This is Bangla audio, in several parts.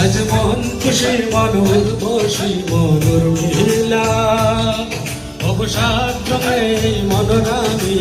আজ খুশি মনোর বসি মনুর মিলা অবসাদ রঙে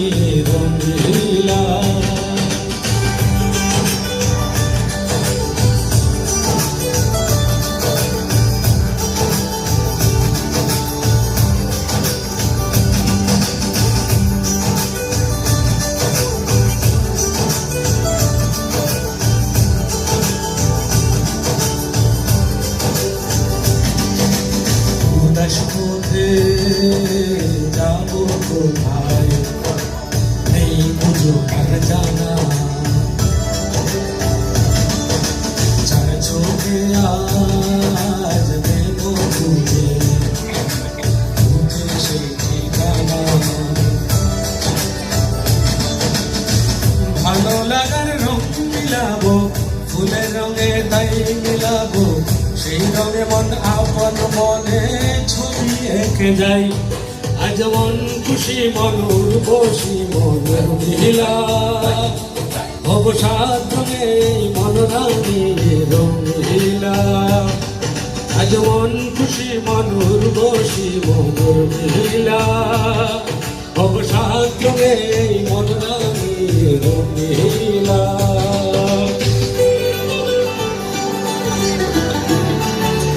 ভালো লাগার রং মিলাবো, ফুলের রঙে সেই রঙে মন আপন মনে ছবি এঁকে যাই। আজ মন খুশি মনুর বসি মনের মিলা অবসাদ রঙে মন রাঙে রঙিলা আজ খুশি মনুর বসি মনুর মেহিলা অবসাদ